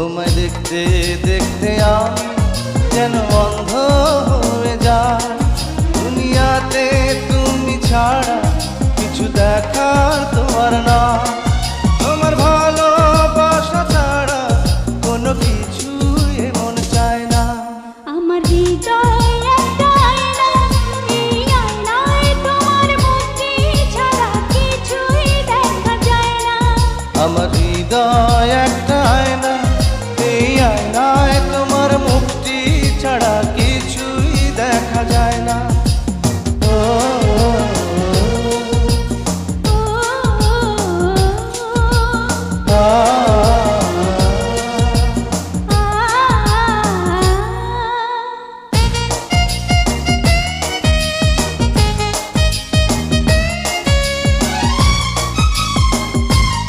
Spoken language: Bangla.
তোমায় দেখতে দেখতে আমি যেন অন্ধ হয়ে যায়। দুনিয়াতে তুমি ছাড়া কিছু দেখার তোমার না। তোমার ভালোবাসা ছাড়া কোনো কিছু এমন চায় না। আমার হৃদয়ে আমার হৃদয় একটা